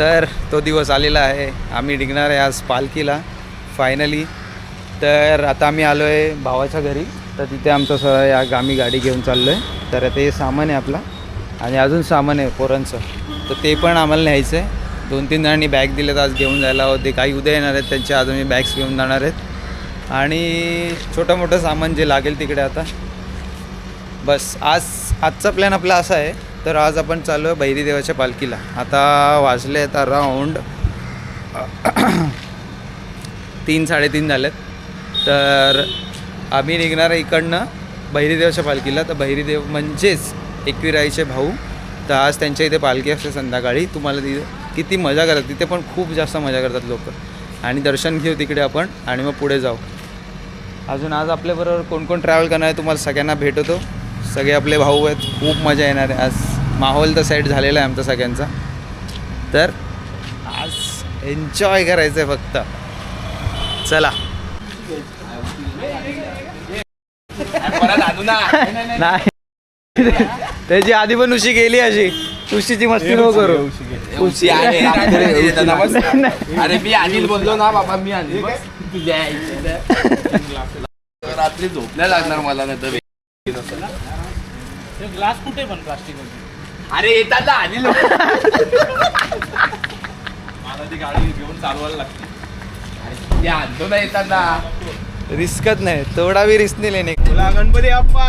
तर तो दिवस आलेला आहे. आम्ही निघणार आहे आज पालखीला फायनली तर आता आम्ही आलो आहे भावाच्या घरी. तर तिथे आमचं सर या गामी गाडी घेऊन चाललो आहे तर ते सामान आहे आपला. आणि अजून सामान आहे पोरांचं. तर ते पण आम्हाला न्यायचं आहे. दोन तीन जणांनी बॅग दिलेत आज घेऊन जायला. होते काही उद्या येणार आहेत. त्यांच्या आज आम्ही बॅग्स घेऊन जाणार आहेत. आणि छोटं मोठं सामान जे लागेल तिकडे आता. बस आज आजचा प्लॅन आपला असा आहे. तर आज आपण चाललो आहे भैरी देवाच्या पालखीला. आता वाजले आहेत अराऊंड तीन साडेतीन झालेत. तर आम्ही निघणार आहे इकडनं बहिरीदेवाच्या पालखीला. तर बहिरीदेव म्हणजेच एकविराईचे भाऊ. तर आज त्यांच्या इथे पालखी असते संध्याकाळी. तुम्हाला तिथे किती मजा करतात. तिथे पण खूप जास्त मजा करतात लोक. आणि दर्शन घेऊ तिकडे आपण आणि मग पुढे जाऊ. अजून आज आपल्याबरोबर कोण कोण ट्रॅव्हल करणार आहे तुम्हाला सगळ्यांना भेटतो सगळे आपले भाऊ आहेत. खूप मजा येणार आहे आज. माहोल तर सेट झालेला आहे आमचा सगळ्यांचा. तर आज एन्जॉय करायचं आहे फक्त. चला. नाही. त्याची आधी पण उशी गेली अशी. उशीची मस्ती नको करू. उशी. अरे मी अनिल बोललो ना बाबा मी अनिल. रात्री झोपल्या लागणार मला नाही तर ग्लास कुठे पण प्लास्टिक अरे येतात ना अनिल मला ती गाडी घेऊन चालवायला लागते. आणतो ना येतात ना. रिस्कच नाही थोडा बी रिस्क नाही लेणे. गणपती अप्पा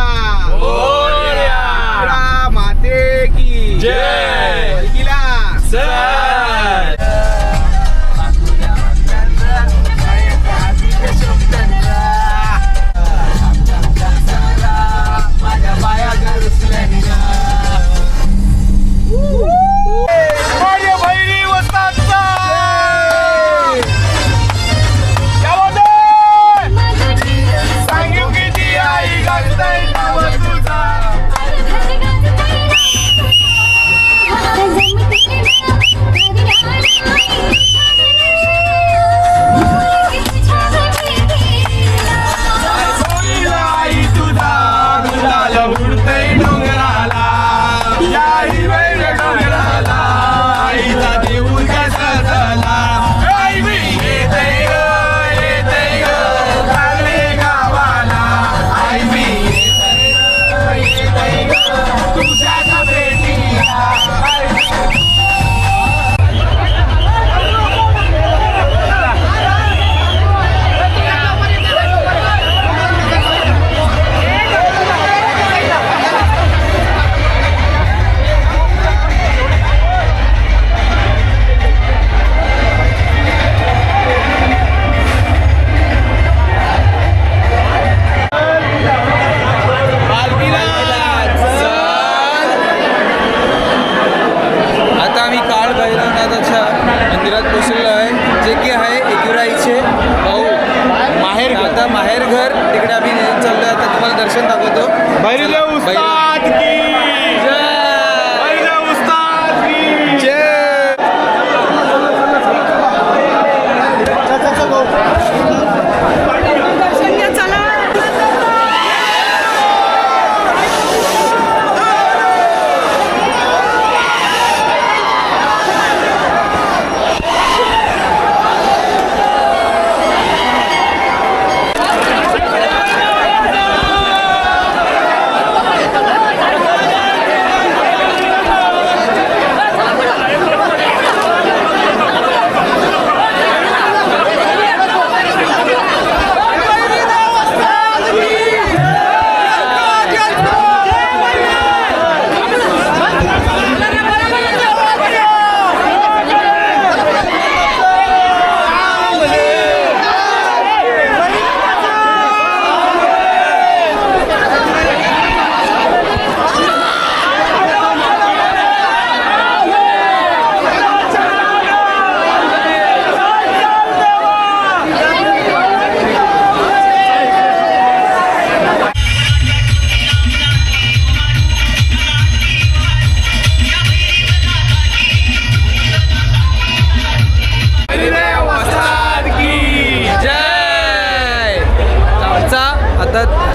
घर. तिकडे आम्ही चाललो आता तुम्हाला दर्शन दाखवतो. बैरी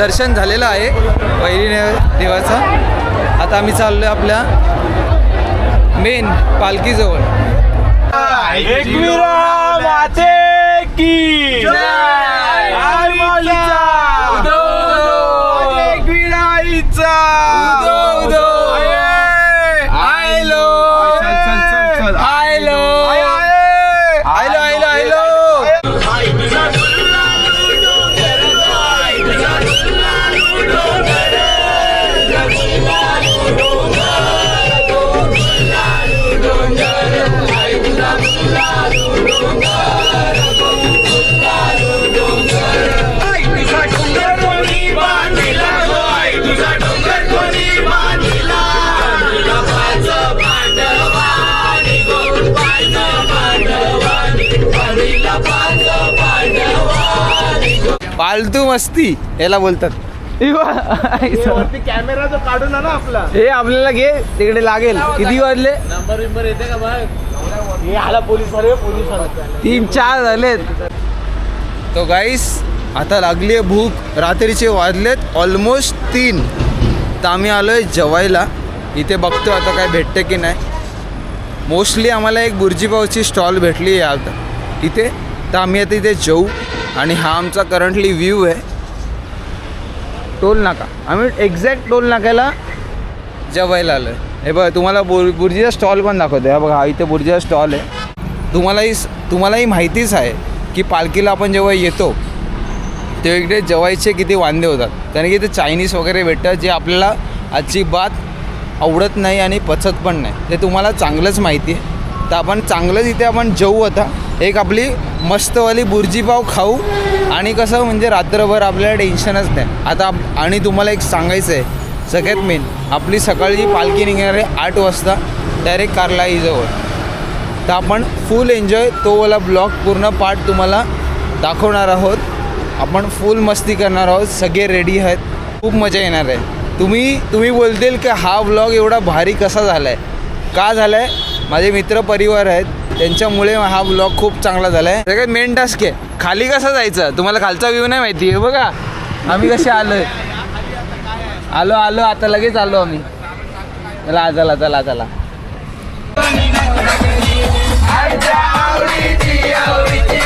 दर्शन झालेलं आहे पहिली देवाचं आता आम्ही चाललो आहे आपल्या मेन पालखीजवळ. की. पालतू मस्ती याला बोलतात. कॅमेरा जो काढून ना आपला. हे आपल्याला घे तिकडे लागेल. किती वाजले? नंबर बिंबर येते का बघ हे आला पोलीस पोलीस आला तीन चार झालेत. तो गाईस आता लागली आहे भूक. रात्रीचे वाजलेत ऑलमोस्ट तीन. तर आम्ही आलो आहे जेवायला. इथे बघतो आता काय भेटते की नाही. मोस्टली आम्हाला एक बुर्जीपावची स्टॉल भेटली आहे आता. इथे? तर आम्ही आता इथे जेऊ. आणि हा आमचा करंटली व्ह्यू आहे. टोल नाका. आम्ही एक्झॅक्ट टोल नाक्याला जेवायला आलो आहे हे बघा तुम्हाला बुर बुर्जीचा स्टॉल पण दाखवतो हा बघा हा इथे बुर्जीचा स्टॉल आहे. तुम्हालाही तुम्हालाही माहितीच आहे की पालखीला आपण जेव्हा येतो तेव्हा इकडे जेवायचे किती वांदे होतात. कारण की ते चायनीज वगैरे भेटतं जे आपल्याला अजिबात आवडत नाही आणि पचत पण नाही. ते तुम्हाला चांगलंच माहिती आहे. तर आपण चांगलंच इथे आपण जेऊ आता. एक आपली मस्तवाली बुर्जीपाव खाऊ. आणि कसं म्हणजे रात्रभर आपल्याला टेन्शनच नाही. आता आणि तुम्हाला एक सांगायचं आहे सगळ्यात मेन आपली सकाळची पालखी निघणार आहे आठ वाजता डायरेक्ट कार्लाईजवळ तर आपण फुल एन्जॉय तो वाला ब्लॉग पूर्ण पार्ट तुम्हाला दाखवणार आहोत. आपण फुल मस्ती करणार आहोत. सगळे रेडी आहेत. खूप मजा येणार आहे. तुम्ही तुम्ही बोलतील की हा ब्लॉग एवढा भारी कसा झाला आहे का झाला आहे माझे मित्र परिवार आहेत. त्यांच्यामुळे हा ब्लॉग खूप चांगला झालाय. सगळ्यात मेन टास्क आहे? खाली कसं जायचं? तुम्हाला खालचा व्ह्यू नाही माहिती आहे बघा. आम्ही कसे आलोय? आलो आलो आता लगेच आलो आम्ही. चला चला चला चला. आवडीची.